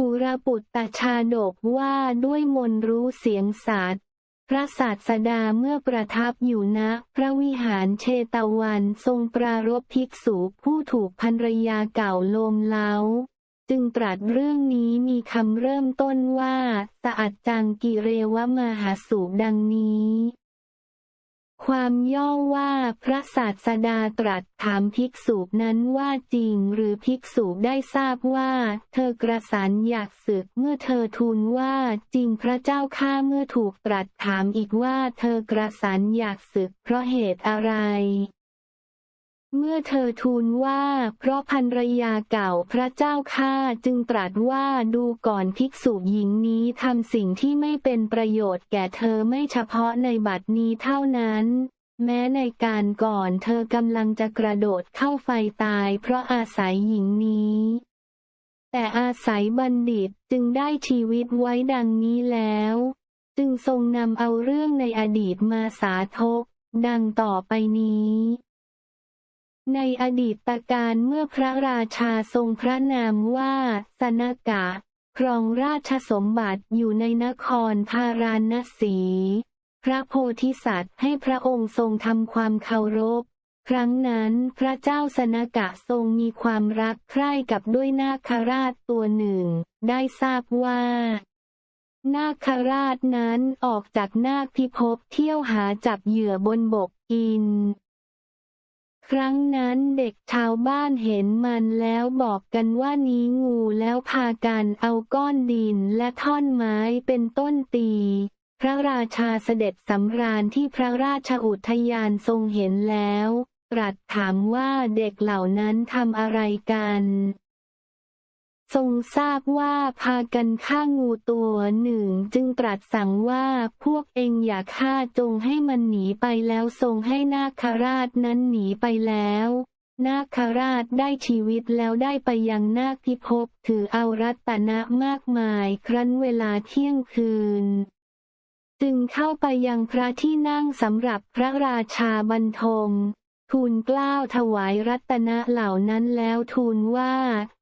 คูรปุตตชาดกว่าด้วยมนรู้เสียงสัตว์พระศาสดาเมื่อประทับอยู่ณพระวิหารเชตวันทรงปรารภภิกษุผู้ถูกภรรยาเก่าโลมเล้า จึงตรัสเรื่องนี้มีคำเริ่มต้นว่าสะอัดจังกิเรวมหาสูบดังนี้ ความย่อว่าพระศาสดาตรัสถามภิกษุนั้นว่าจริงหรือภิกษุได้ทราบว่า เธอกระสันอยากศึกเมื่อเธอทูลว่าจริงพระเจ้าข้าเมื่อถูกตรัสถามอีกว่าเธอกระสันอยากศึกเพราะเหตุอะไร เมื่อเธอทูลว่า เพราะภรรยาเก่าพระเจ้าข้าจึงตรัสว่าดูก่อนภิกษุหญิงนี้ทำสิ่งที่ไม่เป็นประโยชน์แก่เธอไม่เฉพาะในบัดนี้เท่านั้น แม้ในการก่อนเธอกำลังจะกระโดดเข้าไฟตายเพราะอาศัยหญิงนี้ แต่อาศัยบัณฑิตจึงได้ชีวิตไว้ดังนี้แล้ว จึงทรงนำเอาเรื่องในอดีตมาสาธกดังต่อไปนี้ ในอดีตการเมื่อพระราชาทรงพระนามว่า สนกะ ครองราชสมบัติอยู่ในนครพาราณสี พระโพธิสัตว์ให้พระองค์ทรงทำความเคารพ ครั้งนั้นพระเจ้าสนกะทรงมีความรักใคร่กับด้วยนาคราชตัวหนึ่ง ได้ทราบว่า นาคราชนั้นออกจากนาคพิภพเที่ยวหาจับเหยื่อบนบกกิน ครั้งนั้นเด็กชาวบ้านเห็นมันแล้วบอกกันว่านี้งูแล้วพากันเอาก้อนดินและท่อนไม้เป็นต้นตี พระราชาเสด็จสำราญที่พระราชอุทยานทรงเห็นแล้ว ตรัสถามว่าเด็กเหล่านั้นทำอะไรกัน ทรงทราบว่าพากันฆ่างูตัวหนึ่งจึงตรัสสั่งว่าพวกเองอย่าฆ่าจงให้มันหนีไปแล้วทรงให้นาคราชนั้นหนีไปแล้ว นาคราชได้ชีวิตแล้วได้ไปยังนาคพิภพถือเอารัตนะมากมายครั้นเวลาเที่ยงคืน จึงเข้าไปยังพระที่นั่งสำหรับพระราชาบรรทม ทูลกล้าวถวายรัตนะเหล่านั้นแล้วทูลว่า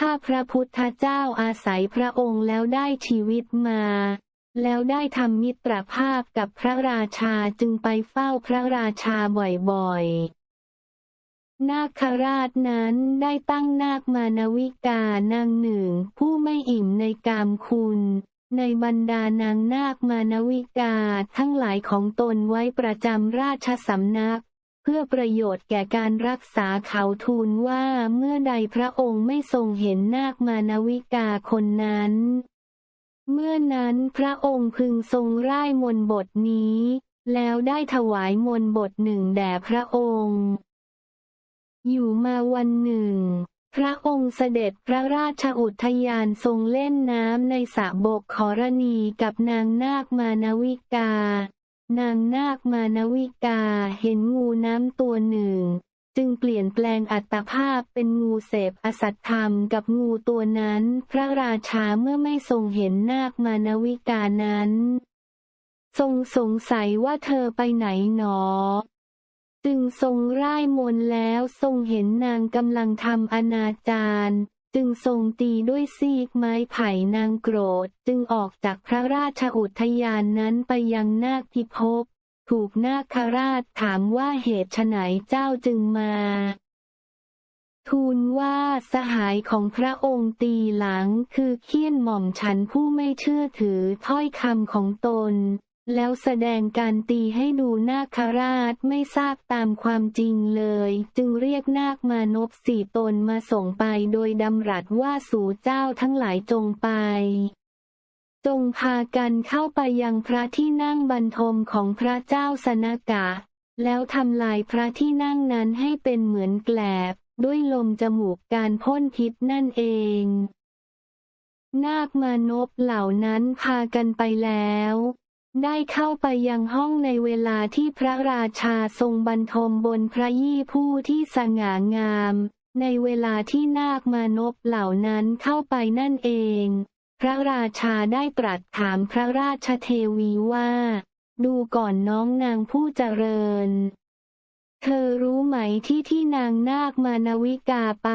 ข้าพระพุทธเจ้าอาศัยพระองค์แล้วได้ชีวิตมา แล้วได้ทำมิตรภาพกับพระราชาจึงไปเฝ้าพระราชาบ่อยๆ นาคราชนั้นได้ตั้งนาคมานวิกานางหนึ่ง ผู้ไม่อิ่มในกามคุณในบรรดานางนาคมานวิกาทั้งหลายของตนไว้ประจำราชสำนัก พื่อประโยชน์แก่การรักษาเขาทูลว่าเมื่อใดพระองค์ไม่ทรงเห็นนาคมานวิกาคนนั้น เมื่อนั้นพระองค์พึงทรงร่ายมนบทนี้ แล้วได้ถวายมนบทหนึ่งแด่พระองค์ อยู่มาวันหนึ่ง พระองค์เสด็จพระราชอุทยานทรงเล่นน้ำในสระบกขรณีกับนางนาคมานวิกา นางนาคมานวิกาเห็นงูน้ำตัวหนึ่ง จึงเปลี่ยนแปลงอัตภาพเป็นงูเสพอสัตธรรมกับงูตัวนั้น พระราชาเมื่อไม่ทรงเห็นนาคมานวิกานั้น ทรงสงสัยว่าเธอไปไหนหนอ จึงทรงร่ายมนต์แล้วทรงเห็นนางกำลังทำอนาจาร จึงทรงตีด้วยซีกไม้ไผ่นางโกรธ จึงออกจากพระราชอุทยานนั้นไปยังนาคพิภพ ถูกนาคราชถามว่าเหตุไฉนเจ้าจึงมา ทูลว่าสหายของพระองค์ตีหลังคือเคี่ยนหม่อมฉันผู้ไม่เชื่อถือถ้อยคำของตน แล้วแสดงการตีให้ดูนาคราชไม่ทราบตามความจริงเลย จึงเรียกนาคมานพสี่ตนมาส่งไปโดยดำรัสว่าสู่เจ้าทั้งหลายจงไป จงพากันเข้าไปยังพระที่นั่งบรรทมของพระเจ้าสนกะ แล้วทำลายพระที่นั่งนั้นให้เป็นเหมือนแกลบ ด้วยลมจมูกการพ่นพิษนั่นเองนาคมานพเหล่านั้นพากันไปแล้ว ได้เข้าไปยังห้องในเวลาที่พระราชาทรงบรรทมบนพระยี่ผู้ที่สง่างาม ในเวลาที่นาคมานพเหล่านั้นเข้าไปนั่นเอง พระราชาได้ตรัสถามพระราชเทวีว่า ดูก่อนน้องนางผู้เจริญ เธอรู้ไหมที่ที่นางนาคมานวิกาไป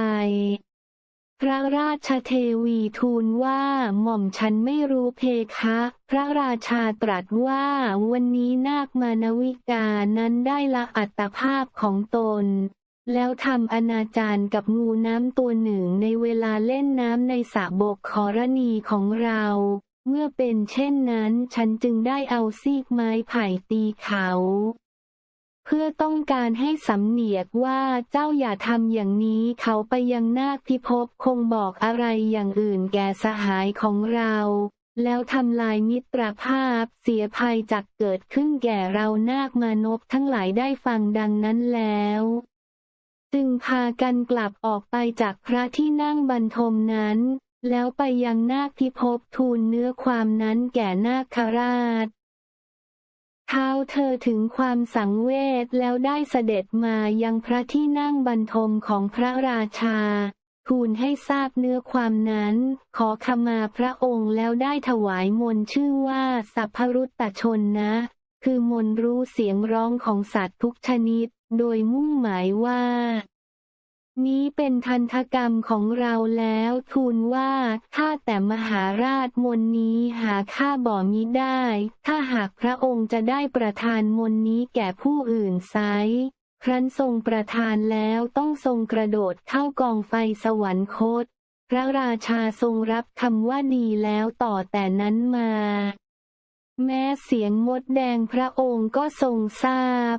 พระราชเทวีทูลว่าหม่อมฉันไม่รู้เพคะ พระราชาตรัสว่าวันนี้นาคมานวิกานั้นได้ละอัตภาพของตน แล้วทำอนาจารกับงูน้ำตัวหนึ่งในเวลาเล่นน้ำในสระบกขอรณีของเรา เมื่อเป็นเช่นนั้นฉันจึงได้เอาซีกไม้ไผ่ตีเขา เพื่อต้องการให้สำเนียกว่าเจ้าอย่าทำอย่างนี้เขาไปยังนาคพิภพคงบอกอะไรอย่างอื่นแก่สหายของเรา แล้วทำลายมิตรภาพเสียภัยจากเกิดขึ้นแก่เรานาคมานพทั้งหลายได้ฟังดังนั้นแล้วจึงพากันกลับออกไปจากพระที่นั่งบรรทมนั้น แล้วไปยังนาคพิภพทูลเนื้อความนั้นแก่นาคราช เท้าเธอถึงความสังเวชแล้วได้เสด็จมายังพระที่นั่งบรรทมของพระราชา ทูลให้ทราบเนื้อความนั้น ขอขมาพระองค์แล้วได้ถวายมนต์ชื่อว่าสัพพรุตตชนนะ คือมนต์รู้เสียงร้องของสัตว์ทุกชนิด โดยมุ่งหมายว่า นี้เป็นทันทกรรมของเราแล้ว ทูลว่าข้าแต่มหาราชมนนี้หาข้าบ่มิได้ ถ้าหากพระองค์จะได้ประทานมนนี้แก่ผู้อื่นไซร้ครั้นทรงประทานแล้วต้องทรงกระโดดเข้ากองไฟสวรรคต พระราชาทรงรับคำว่าดีแล้วต่อแต่นั้นมา แม้เสียงมดแดงพระองค์ก็ทรงทราบ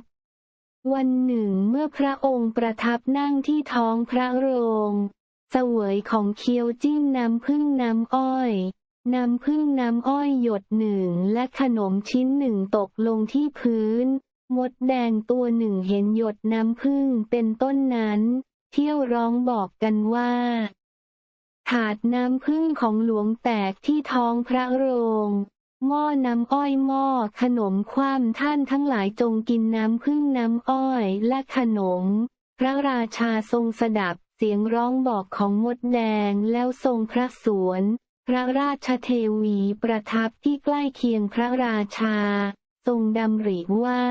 วันหนึ่งเมื่อพระองค์ประทับนั่งที่ท้องพระโรงเสวยของเคี้ยวจิ้มน้ำพึ่งน้ำอ้อยน้ำพึ่งน้ำอ้อยหยดหนึ่งและขนมชิ้นหนึ่งตกลงที่พื้น มดแดงตัวหนึ่งเห็นหยดน้ำพึ่งเป็นต้นนั้น เที่ยวร้องบอกกันว่า ถาดน้ำพึ่งของหลวงแตกที่ท้องพระโรง หม้อน้ำอ้อยหม้อขนมคว่ำท่านทั้งหลายจงกินน้ำพึ่งน้ำอ้อยและขนม พระราชาทรงสดับเสียงร้องบอกของมดแดงแล้วทรงพระสวน พระราชเทวีประทับที่ใกล้เคียงพระราชา ทรงดำริว่า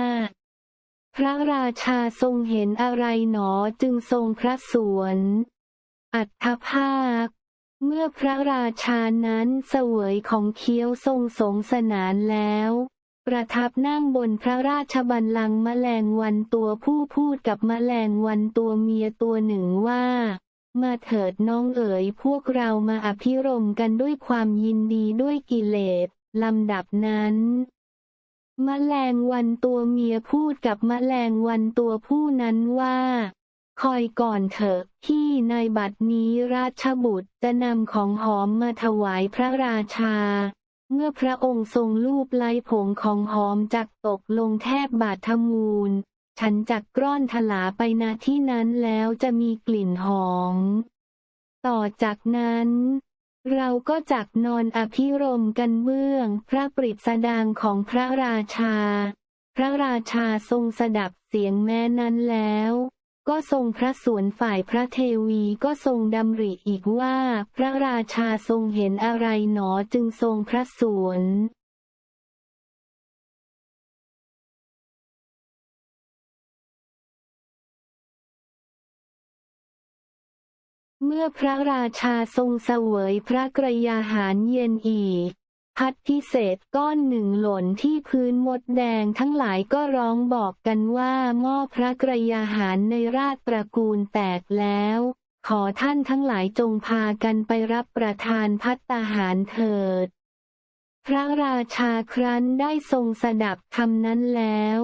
พระราชาทรงเห็นอะไรหนอจึงทรงพระสวน อัฏฐภาค เมื่อพระราชานั้นเสวยของเคี้ยวทรงสงสนานแล้ว ประทับนั่งบนพระราชบัลลังก์แมลงวันตัวผู้พูดกับแมลงวันตัวเมียตัวหนึ่งว่า มาเถิดน้องเอ๋ยพวกเรามาอภิรมกันด้วยความยินดีด้วยกิเลสลำดับนั้นแมลงวันตัวเมียพูดกับแมลงวันตัวผู้นั้นว่า คอยก่อนเถอะที่ในบัดนี้ราชบุตรจะนำของหอมมาถวายพระราชา เมื่อพระองค์ทรงลูบไล้ผงของหอมจักตกลงแทบบาทมูล ฉันจักกร่อนถลาไปณที่นั้นแล้วจะมีกลิ่นหอม ต่อจากนั้น เราก็จักนอนอภิรมกันเบื้องพระปริศดางของพระราชา พระราชาทรงสดับเสียงแม้นั้นแล้ว ก็ทรงพระสวนฝ่ายพระเทวีก็ทรงดำริอีกว่า พระราชาทรงเห็นอะไรหนอจึงทรงพระสวนเมื่อพระราชาทรงเสวยพระกรยาหารเย็นอีก พัดพิเศษก้อนหนึ่งหล่นที่พื้นมดแดงทั้งหลายก็ร้องบอกกันว่าหม้อพระกรยาหารในราชตระกูลแตกแล้ว ขอท่านทั้งหลายจงพากันไปรับประทานพัตตาหารเถิด พระราชาครั้นได้ทรงสดับคำนั้นแล้ว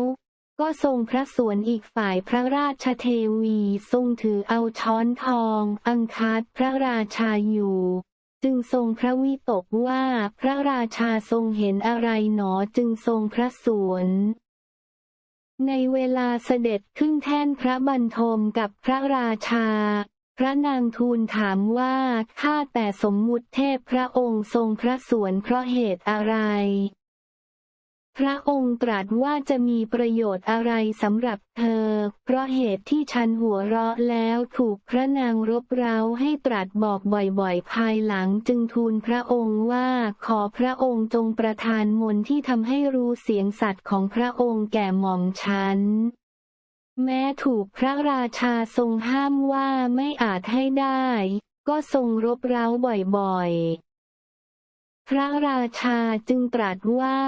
ก็ทรงพระสวนอีกฝ่ายพระราชเทวีทรงถือเอาช้อนทอง อังคาดพระราชาอยู่ จึงทรงพระวิตกว่าพระราชาทรงเห็นอะไรหนอจึงทรงพระสวนในเวลาเสด็จขึ้นแท่นพระบรรทมกับพระราชา พระนางทูลถามว่า ข้าแต่สมมุติเทพพระองค์ทรงพระสวนเพราะเหตุอะไร พระองค์ตรัสว่าจะมีประโยชน์อะไรสำหรับเธอ เพราะเหตุที่ฉันหัวเราะแล้วถูกพระนางรบเร้าให้ตรัสบอกบ่อยๆ ภายหลังจึงทูลพระองค์ว่าขอพระองค์จงประทานมนที่ทำให้รู้เสียงสัตว์ของพระองค์แก่หม่อมฉันแม้ถูกพระราชาทรงห้ามว่าไม่อาจให้ได้ ก็ทรงรบเร้าบ่อยๆ พระราชาจึงตรัสว่า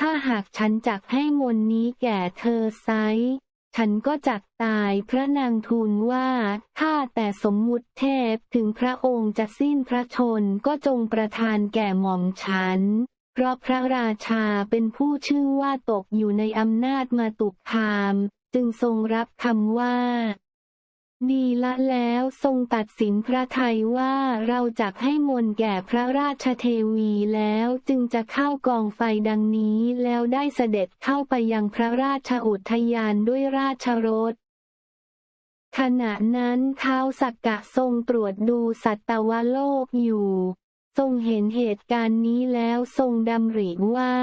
ถ้าหากฉันจักให้มนนี้แก่เธอไซฉันก็จักตายพระนางทูลว่า ถ้าแต่สมมุติเทพถึงพระองค์จะสิ้นพระชนก็จงประทานแก่หม่อมฉัน เพราะพระราชาเป็นผู้ชื่อว่าตกอยู่ในอำนาจมาตุกคาม จึงทรงรับคำว่า ดีละแล้วทรงตัดสินพระไทยว่าเราจักให้มนแก่พระราชเทวีแล้วจึงจะเข้ากองไฟดังนี้แล้วได้เสด็จเข้าไปยังพระราชอุทยานด้วยราชรถขณะนั้นท้าวสักกะทรงตรวจดูสัตวโลกอยู่ ทรงเห็นเหตุการณ์นี้แล้วทรงดำริว่า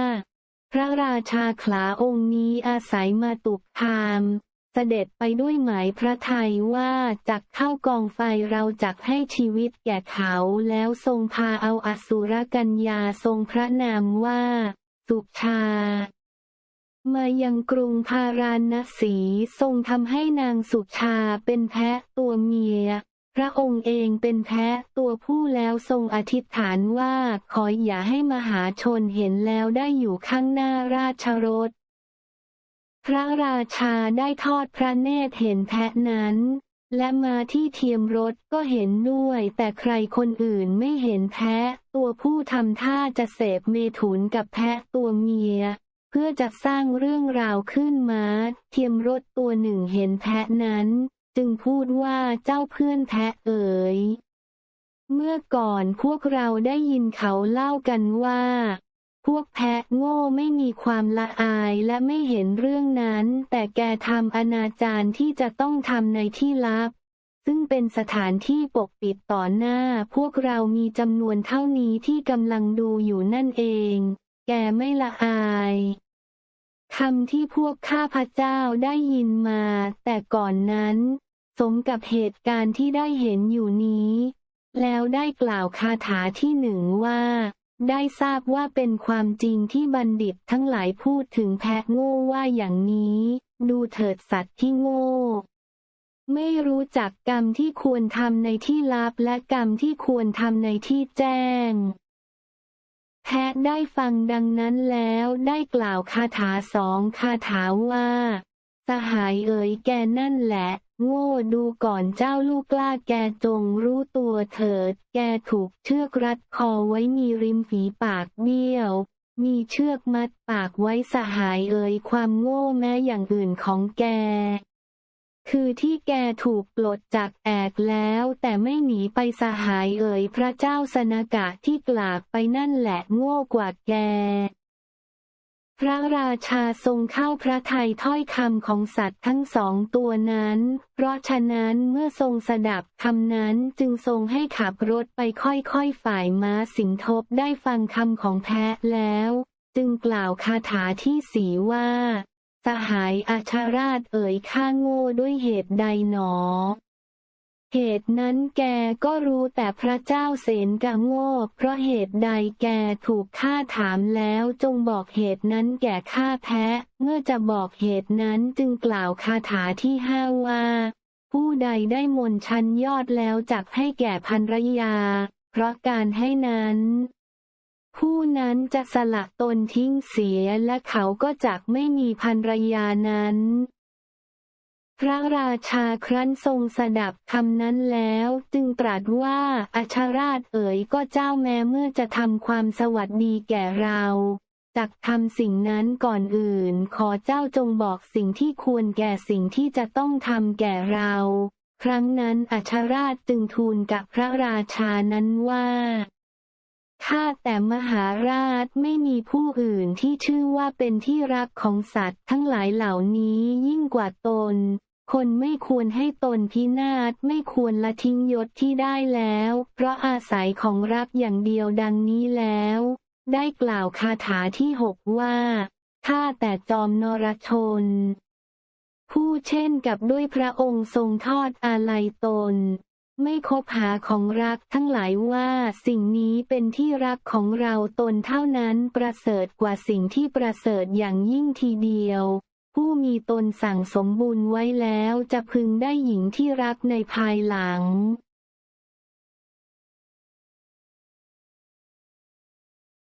พระราชาขลาองค์นี้อาศัยมาตุกคาม เสด็จไปด้วยหมายพระไทยว่าจักเข้ากองไฟเราจักให้ชีวิตแก่เขาแล้วทรงพาเอาอสุรกัญญาทรงพระนามว่า สุชา มายังกรุงพาราณสีทรงทำให้นางสุชาเป็นแพะตัวเมีย พระองค์เองเป็นแพะตัวผู้แล้วทรงอธิษฐานว่าขออย่าให้มหาชนเห็นแล้วได้อยู่ข้างหน้าราชรถ พระราชาได้ทอดพระเนตรเห็นแพะนั้น และมาที่เทียมรถก็เห็นด้วย แต่ใครคนอื่นไม่เห็นแพะ ตัวผู้ทำท่าจะเสพเมถุนกับแพะตัวเมีย เพื่อจะสร้างเรื่องราวขึ้นมา เทียมรถตัวหนึ่งเห็นแพะนั้น จึงพูดว่าเจ้าเพื่อนแพะเอ๋ยเมื่อก่อนพวกเราได้ยินเขาเล่ากันว่า พวกแพะโง่ไม่มีความละอายและไม่เห็นเรื่องนั้น แต่แกทำอนาจารที่จะต้องทำในที่ลับ ซึ่งเป็นสถานที่ปกปิดต่อหน้า พวกเรามีจำนวนเท่านี้ที่กำลังดูอยู่นั่นเอง แกไม่ละอายคำที่พวกข้าพเจ้าได้ยินมา แต่ก่อนนั้น สมกับเหตุการณ์ที่ได้เห็นอยู่นี้ แล้วได้กล่าวคาถาที่หนึ่งว่า ได้ทราบว่าเป็นความจริงที่บัณฑิตทั้งหลายพูดถึงแพะโง่ว่าอย่างนี้ ดูเถิดสัตว์ที่โง่ ไม่รู้จักกรรมที่ควรทำในที่ลับและกรรมที่ควรทำในที่แจ้ง แพะได้ฟังดังนั้นแล้วได้กล่าวคาถาสองคาถาว่า สหายเอ๋ยแกนั่นแหละ โง่ดูก่อนเจ้าลูกกล้าแกจงรู้ตัวเถิด แกถูกเชือกรัดคอไว้มีริมฝีปากเบี้ยว มีเชือกมัดปากไว้สหายเอ๋ยความโง่แม้อย่างอื่นของแก คือที่แกถูกปลดจากแอกแล้วแต่ไม่หนีไปสหายเอ๋ยพระเจ้าสนากะที่กลากไปนั่นแหละโง่กว่าแก พระราชาทรงเข้าพระทัยถ้อยคำของสัตว์ทั้งสองตัวนั้น เพราะฉะนั้นเมื่อทรงสดับคำนั้นจึงทรงให้ขับรถไปค่อยๆฝ่ายม้าสิงทบได้ฟังคำของแพะแล้ว จึงกล่าวคาถาที่สีว่า สหายอาชาราชเอ๋ยข้าโง่ด้วยเหตุใดหนอ เหตุนั้นแกก็รู้แต่พระเจ้าเสนกะโง่เพราะเหตุใดแกถูกข้าถามแล้วจงบอกเหตุนั้นแก่ข้าแพ้ เมื่อจะบอกเหตุนั้นจึงกล่าวคาถาที่ห้าว่า ผู้ใดได้มนชั้นยอดแล้วจักให้แก่ภรรยา เพราะการให้นั้น ผู้นั้นจะสละตนทิ้งเสียและเขาก็จักไม่มีภรรยานั้น พระราชาครั้นทรงสดับคำนั้นแล้ว จึงตรัสว่าอัชราชเอ๋ยก็เจ้าแม้เมื่อจะทำความสวัสดีแก่เราจักทำสิ่งนั้นก่อนอื่น ขอเจ้าจงบอกสิ่งที่ควรแก่สิ่งที่จะต้องทำแก่เรา ครั้งนั้นอัชราชจึงทูลกับพระราชานั้นว่าข้าแต่มหาราชไม่มีผู้อื่นที่ชื่อว่าเป็นที่รักของสัตว์ทั้งหลายเหล่านี้ยิ่งกว่าตน คนไม่ควรให้ตนพินาศไม่ควรละทิ้งยศที่ได้แล้ว เพราะอาศัยของรักอย่างเดียวดังนี้แล้ว ได้กล่าวคาถาที่หกว่าข้าแต่จอมนรชน ผู้เช่นกับด้วยพระองค์ทรงทอดอาลัยตน ไม่คบหาของรักทั้งหลายว่าสิ่งนี้เป็นที่รักของเราตนเท่านั้นประเสริฐกว่าสิ่งที่ประเสริฐอย่างยิ่งทีเดียว ผู้มีตนสั่งสมบุญไว้แล้วจะพึงได้หญิงที่รักในภายหลัง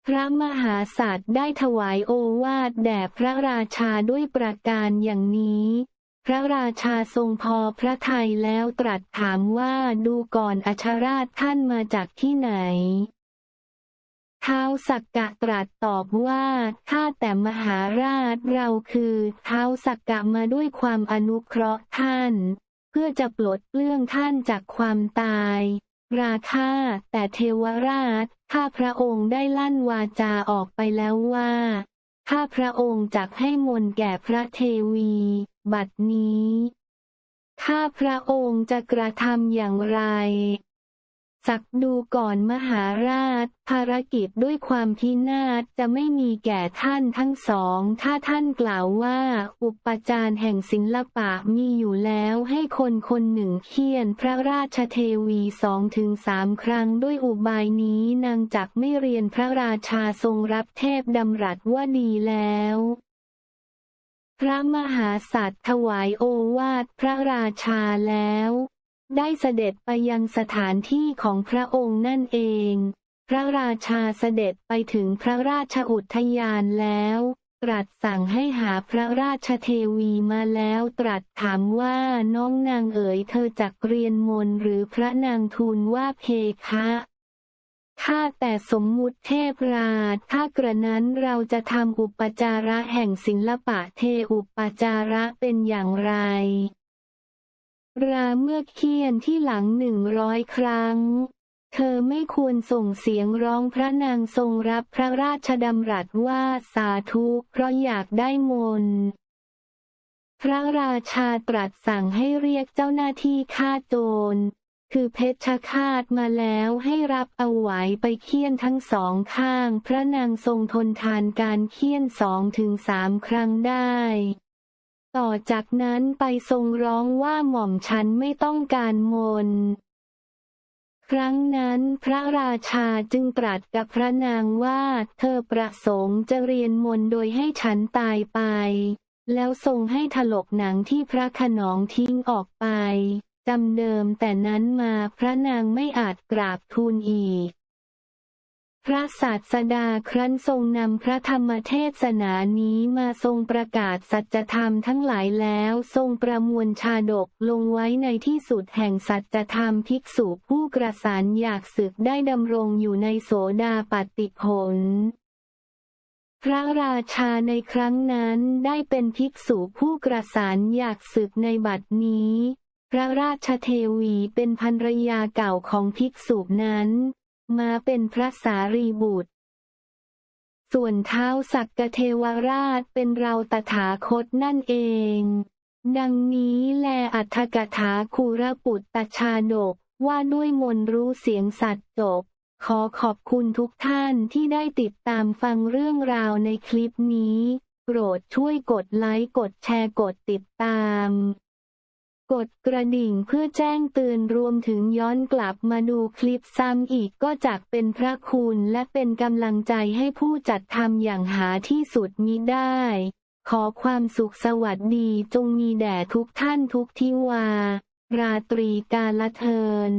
พระมหาสัตว์ได้ถวายโอวาทแด่พระราชาด้วยประการอย่างนี้ พระราชาทรงพอพระทัยแล้วตรัสถามว่าดูก่อนอัชราชท่านมาจากที่ไหน ท้าวสักกะตรัสตอบว่า ข้าแต่มหาราชเราคือท้าวสักกะมาด้วยความอนุเคราะห์ท่าน เพื่อจะปลดเปลื้องท่านจากความตาย ราคาแต่เทวราช ข้าพระองค์ได้ลั่นวาจาออกไปแล้วว่า ข้าพระองค์จักให้มนแก่พระเทวี บัดนี้ ข้าพระองค์จะกระทำอย่างไร สักดูก่อนมหาราช ภารกิจด้วยความพินาศจะไม่มีแก่ท่านทั้งสอง ถ้าท่านกล่าวว่า อุปจารแห่งศิลปะมีอยู่แล้วให้คนคนหนึ่งเคี่ยนพระราชเทวีสองถึงสามครั้งด้วยอุบายนี้นางจักไม่เรียนพระราชาทรงรับเทพดำรัสว่าดีแล้วพระมหาสัตว์ถวายโอวาทพระราชาแล้ว ได้เสด็จไปยังสถานที่ของพระองค์นั่นเอง พระราชาเสด็จไปถึงพระราชอุทยานแล้วตรัสสั่งให้หาพระราชเทวีมาแล้วตรัสถามว่าน้องนางเอ๋ยเธอจักเรียนมนต์หรือพระนางทูลว่าเพคะข้าแต่สมมุติเทพราชถ้ากระนั้นเราจะทำอุปจาระแห่งศิลปะเทอุปจาระเป็นอย่างไร ราเมื่อเคียนที่หลังหนึ่งร้อยครั้ง เธอไม่ควรส่งเสียงร้องพระนางทรงรับพระราชดำรัสว่าสาธุเพราะอยากได้มนต์พระราชาตรัสสั่งให้เรียกเจ้าหน้าที่ฆ่าโจร คือเพชฌฆาตมาแล้วให้รับเอาไหวไปเคี่ยนทั้งสองข้าง พระนางทรงทนทานการเคี่ยนสองถึงสามครั้งได้ ต่อจากนั้นไปทรงร้องว่าหม่อมฉันไม่ต้องการมนต์ครั้งนั้นพระราชาจึงตรัสกับพระนางว่า เธอประสงค์จะเรียนมนต์โดยให้ฉันตายไป แล้วทรงให้ถลกหนังที่พระขนองทิ้งออกไปจำเดิมแต่นั้นมาพระนางไม่อาจกราบทูลอีก พระศาสดาครั้นทรงนำพระธรรมเทศนานี้มาทรงประกาศสัจธรรมทั้งหลายแล้ว ทรงประมวลชาดกลงไว้ในที่สุดแห่งสัจธรรมภิกษุผู้กระสานอยากศึกได้ดำรงอยู่ในโสดาปฏิผล พระราชาในครั้งนั้นได้เป็นภิกษุผู้กระสานอยากศึกในบัดนี้ พระราชเทวีเป็นภรรยาเก่าของภิกษุนั้น มาเป็นพระสารีบุตร ส่วนเท้าสักกเทวราชเป็นเราตถาคตนั่นเอง ดังนี้แลอัฏฐกถาคูรปุตตชาดกว่าด้วยมนรู้เสียงสัตว์จบ ขอขอบคุณทุกท่านที่ได้ติดตามฟังเรื่องราวในคลิปนี้ โปรดช่วยกดไลค์กดแชร์กดติดตาม กดกระดิ่งเพื่อแจ้งเตือนรวมถึงย้อนกลับมาดูคลิปซ้ำอีกก็จักเป็นพระคุณและเป็นกำลังใจให้ผู้จัดทำอย่างหาที่สุดมิได้ ขอความสุขสวัสดีจงมีแด่ทุกท่านทุกที่วา ราตรีกาลเทิน